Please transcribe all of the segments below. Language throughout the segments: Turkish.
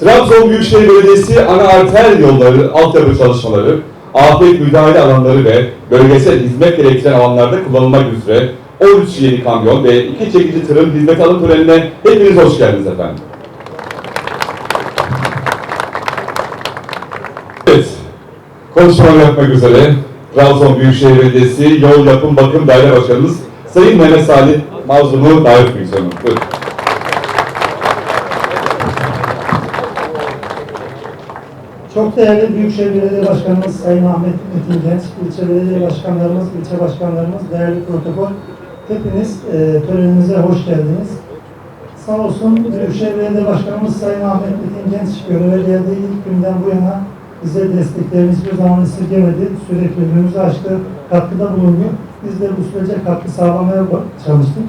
Trabzon Büyükşehir Belediyesi ana arter yolları, altyapı çalışmaları, afet müdahale alanları ve bölgesel hizmet gerektiren alanlarda kullanılmak üzere 13 yeni kamyon ve 2 çekici tırın hizmet alım törenine hepiniz hoş geldiniz efendim. Evet, konuşmalar yapmak üzere Trabzon Büyükşehir Belediyesi Yol Yapım Bakım Daire Başkanımız Sayın Mehmet Salih Mazlum'u davet etmek istiyorum. Buyurun. Çok değerli Büyükşehir Belediye Başkanımız Sayın Ahmet Metin Genç, ilçe belediye başkanlarımız, ilçe başkanlarımız, değerli protokol, hepiniz e, törenimize hoş geldiniz. Sağ olsun Büyükşehir Belediye Başkanımız Sayın Ahmet Metin Genç göreve geldiği ilk günden bu yana bize desteklerini hiçbir zaman esirgemedi. Sürekli önümüzü açtı, katkıda bulundu. Biz de bu sürece katkı sağlamaya çalıştık.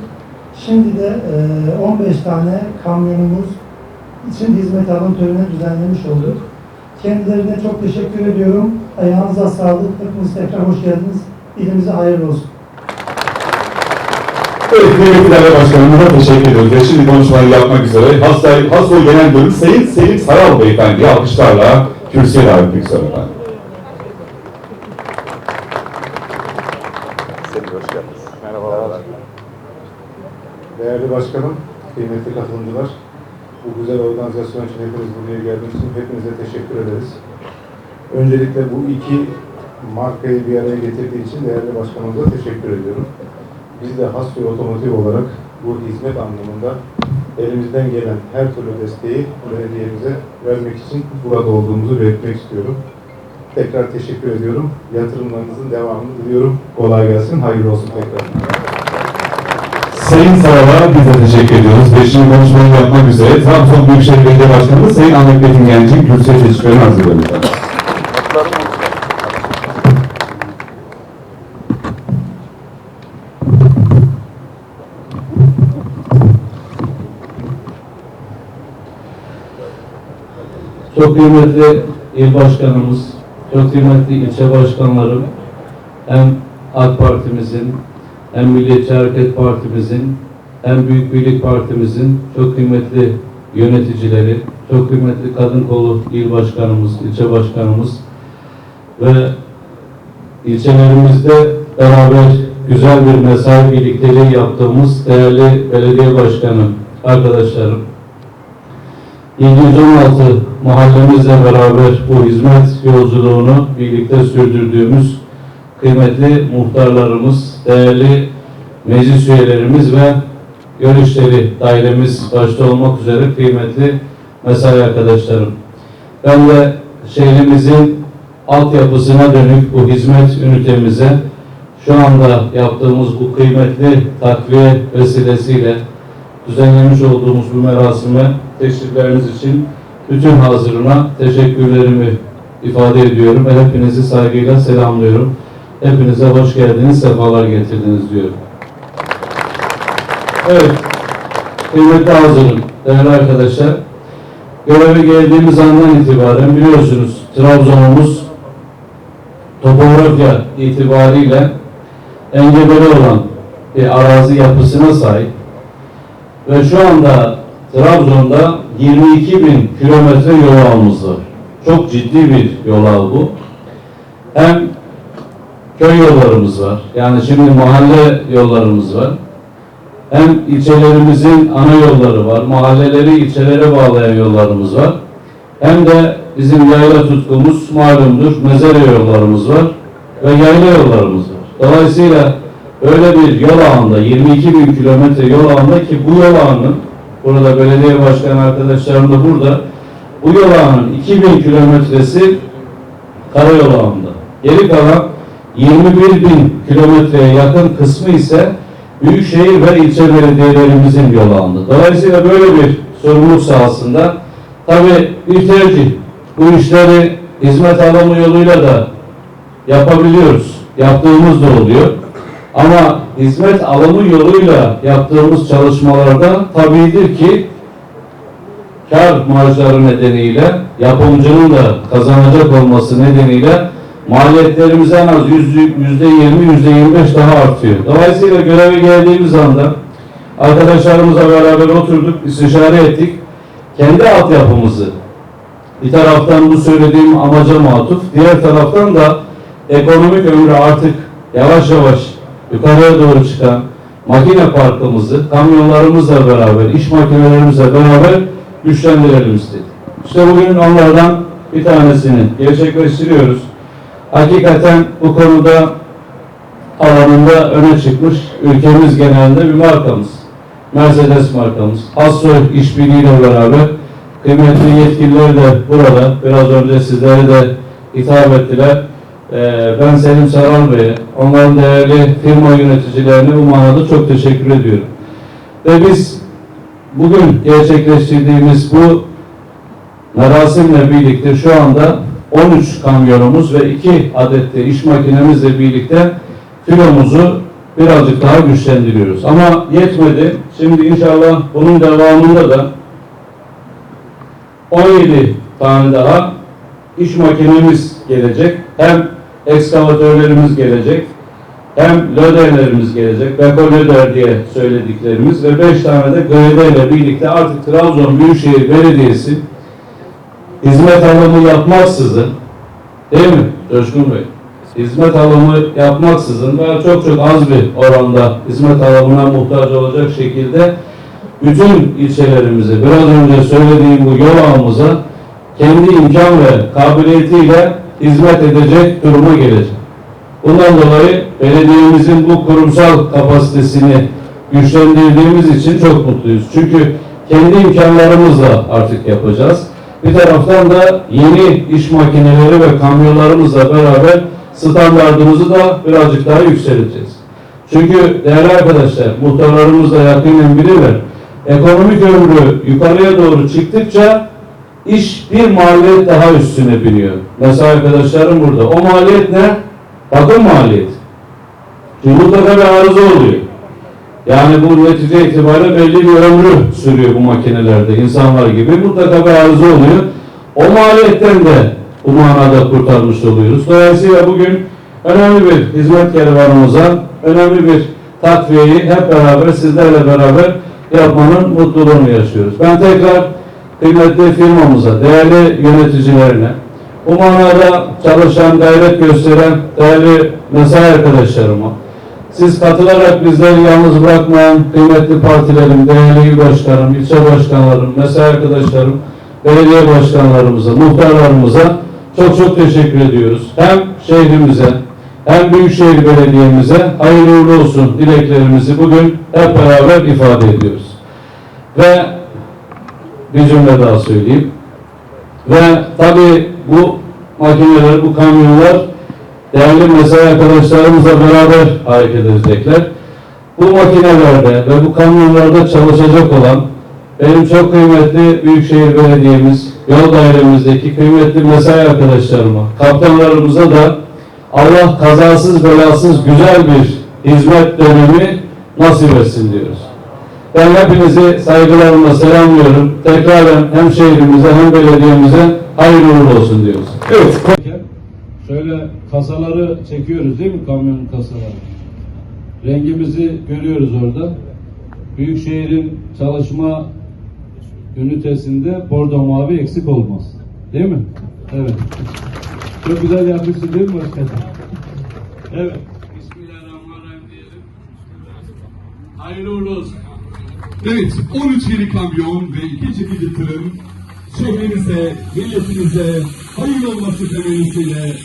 Şimdi de e, 15 tane kamyonumuz için hizmet alım töreni düzenlemiş olduk. Kendilerine çok teşekkür ediyorum. Ayağınıza sağlık. Hepiniz tekrar hoş geldiniz. İlimize hayırlı olsun. Evet, kıymetli değerli başkanımıza teşekkür ediyoruz. Ve şimdi konuşmayı yapmak üzere Hasay, Hasoy Genel Müdürü Sayın Selim Saral Beyefendi alkışlarla kürsüye davet etmek istiyorum efendim. Değerli başkanım, kıymetli katılımcılar, bu güzel organizasyon için hepiniz buraya geldiğiniz için hepinize teşekkür ederiz. Öncelikle bu iki markayı bir araya getirdiği için değerli başkanımıza teşekkür ediyorum. Biz de Hasbi Otomotiv olarak bu hizmet anlamında elimizden gelen her türlü desteği belediyemize vermek için burada olduğumuzu belirtmek istiyorum. Tekrar teşekkür ediyorum. Yatırımlarınızın devamını diliyorum. Kolay gelsin, hayırlı olsun tekrar. Sayın Saral'a biz de teşekkür ediyoruz. Ve şimdi konuşmayı yapmak üzere Trabzon Büyükşehir Belediye Başkanı Sayın Ahmet Metin Genç'in kürsüye teşekkürlerini hazırlıyorum Çok kıymetli il başkanımız, çok kıymetli ilçe başkanlarım, hem AK Partimizin, hem Milliyetçi Hareket Partimizin, hem Büyük Birlik Partimizin çok kıymetli yöneticileri, çok kıymetli kadın kolu il başkanımız, ilçe başkanımız ve ilçelerimizde beraber güzel bir mesai birlikteliği yaptığımız değerli belediye başkanı arkadaşlarım, 716 mahallemizle beraber bu hizmet yolculuğunu birlikte sürdürdüğümüz kıymetli muhtarlarımız, değerli meclis üyelerimiz ve görüşleri dairemiz başta olmak üzere kıymetli mesai arkadaşlarım. Ben de şehrimizin altyapısına dönük bu hizmet ünitemize şu anda yaptığımız bu kıymetli takviye vesilesiyle düzenlemiş olduğumuz bu merasime teşrifleriniz için bütün hazırına teşekkürlerimi ifade ediyorum hepinizi saygıyla selamlıyorum. Hepinize hoş geldiniz, sefalar getirdiniz diyorum. Evet, kıymetli hazırım, değerli arkadaşlar. Göreve geldiğimiz andan itibaren biliyorsunuz Trabzon'umuz topografya itibariyle engebeli olan bir arazi yapısına sahip ve şu anda Trabzon'da 22 bin kilometre yol var. Çok ciddi bir yol ağı bu. Hem köy yollarımız var. Yani şimdi mahalle yollarımız var. Hem ilçelerimizin ana yolları var. Mahalleleri ilçelere bağlayan yollarımız var. Hem de bizim yayla tutkumuz malumdur. Mezare yollarımız var. Ve yayla yollarımız var. Dolayısıyla böyle bir yol ağında 22 bin kilometre yol ağında ki bu yol ağının burada belediye başkanı arkadaşlarım da burada bu yol ağının 2000 kilometresi karayol ağında. Geri kalan 21 bin kilometreye yakın kısmı ise büyükşehir ve ilçe belediyelerimizin yol ağında. Dolayısıyla böyle bir sorumluluk sahasında tabi bir tercih. Bu işleri hizmet alımı yoluyla da yapabiliyoruz. Yaptığımız da oluyor. Ama hizmet alımı yoluyla yaptığımız çalışmalarda tabidir ki kar marjları nedeniyle yapımcının da kazanacak olması nedeniyle maliyetlerimiz en az yüzde yirmi, yüzde yirmi beş daha artıyor. Dolayısıyla göreve geldiğimiz anda arkadaşlarımızla beraber oturduk, istişare ettik. Kendi altyapımızı, bir taraftan bu söylediğim amaca matuf, diğer taraftan da ekonomik ömrü artık yavaş yavaş yukarıya doğru çıkan makine parkımızı kamyonlarımızla beraber, iş makinelerimizle beraber güçlendirelim istedik. İşte bugün onlardan bir tanesini gerçekleştiriyoruz. Hakikaten bu konuda alanında öne çıkmış ülkemiz genelinde bir markamız. Mercedes markamız. Hassoy işbirliğiyle beraber kıymetli yetkililer de burada biraz önce sizlere de hitap ettiler. Ee, ben Selim Saral Bey'e, onların değerli firma yöneticilerine bu manada çok teşekkür ediyorum. Ve biz bugün gerçekleştirdiğimiz bu merasimle birlikte şu anda 13 kamyonumuz ve 2 adet de iş makinemizle birlikte filomuzu birazcık daha güçlendiriyoruz. Ama yetmedi. Şimdi inşallah bunun devamında da 17 tane daha iş makinemiz gelecek. Hem ekskavatörlerimiz gelecek, hem löderlerimiz gelecek, beko löder diye söylediklerimiz ve 5 tane de grede ile birlikte artık Trabzon Büyükşehir Belediyesi hizmet alımı yapmaksızın, değil mi Coşkun Bey? Hizmet alımı yapmaksızın veya çok çok az bir oranda hizmet alımına muhtaç olacak şekilde bütün ilçelerimizi biraz önce söylediğim bu yol ağımıza kendi imkan ve kabiliyetiyle hizmet edecek duruma gelecek. Bundan dolayı belediyemizin bu kurumsal kapasitesini güçlendirdiğimiz için çok mutluyuz. Çünkü kendi imkanlarımızla artık yapacağız. Bir taraftan da yeni iş makineleri ve kamyonlarımızla beraber standartımızı da birazcık daha yükselteceğiz. Çünkü değerli arkadaşlar, muhtarlarımız da yakinen bilirler. Ekonomik ömrü yukarıya doğru çıktıkça iş bir maliyet daha üstüne biniyor. Mesela arkadaşlarım burada. O maliyet ne? Bakım maliyeti. Çünkü mutlaka bir arıza oluyor. Yani bu netice itibariyle belli bir ömrü sürüyor bu makinelerde insanlar gibi. Mutlaka bir arıza oluyor. O maliyetten de bu manada kurtarmış oluyoruz. Dolayısıyla bugün önemli bir hizmet kervanımıza, önemli bir takviyeyi hep beraber sizlerle beraber yapmanın mutluluğunu yaşıyoruz. Ben tekrar kıymetli firmamıza, değerli yöneticilerine, bu manada çalışan, gayret gösteren değerli mesai arkadaşlarıma, siz katılarak bizleri yalnız bırakmayan kıymetli partilerim, değerli il başkanım, ilçe başkanlarım, mesai arkadaşlarım, belediye başkanlarımıza, muhtarlarımıza çok çok teşekkür ediyoruz. Hem şehrimize, hem Büyükşehir Belediye'mize hayırlı olsun dileklerimizi bugün hep beraber ifade ediyoruz. Ve bir cümle daha söyleyeyim. Ve tabii bu makineler, bu kamyonlar değerli mesai arkadaşlarımızla beraber hareket edecekler. Bu makinelerde ve bu kamyonlarda çalışacak olan benim çok kıymetli Büyükşehir Belediye'miz, yol dairemizdeki kıymetli mesai arkadaşlarıma, kaptanlarımıza da Allah kazasız belasız güzel bir hizmet dönemi nasip etsin diyoruz. Ben hepinizi saygılarımla selamlıyorum. Tekraren hem şehrimize hem belediyemize hayırlı uğurlu olsun diyoruz. Evet, Şöyle kasaları çekiyoruz değil mi kamyonun kasaları? Rengimizi görüyoruz orada. Büyükşehir'in çalışma ünitesinde bordo mavi eksik olmaz. Değil mi? Evet. Çok güzel yapmışsın değil mi başkanım? Evet. Bismillahirrahmanirrahim diyelim. Hayırlı uğurlu olsun. Evet, 13 yeni kamyon ve iki çekici tırın şehrinize, milletinize hayırlı olması temennisiyle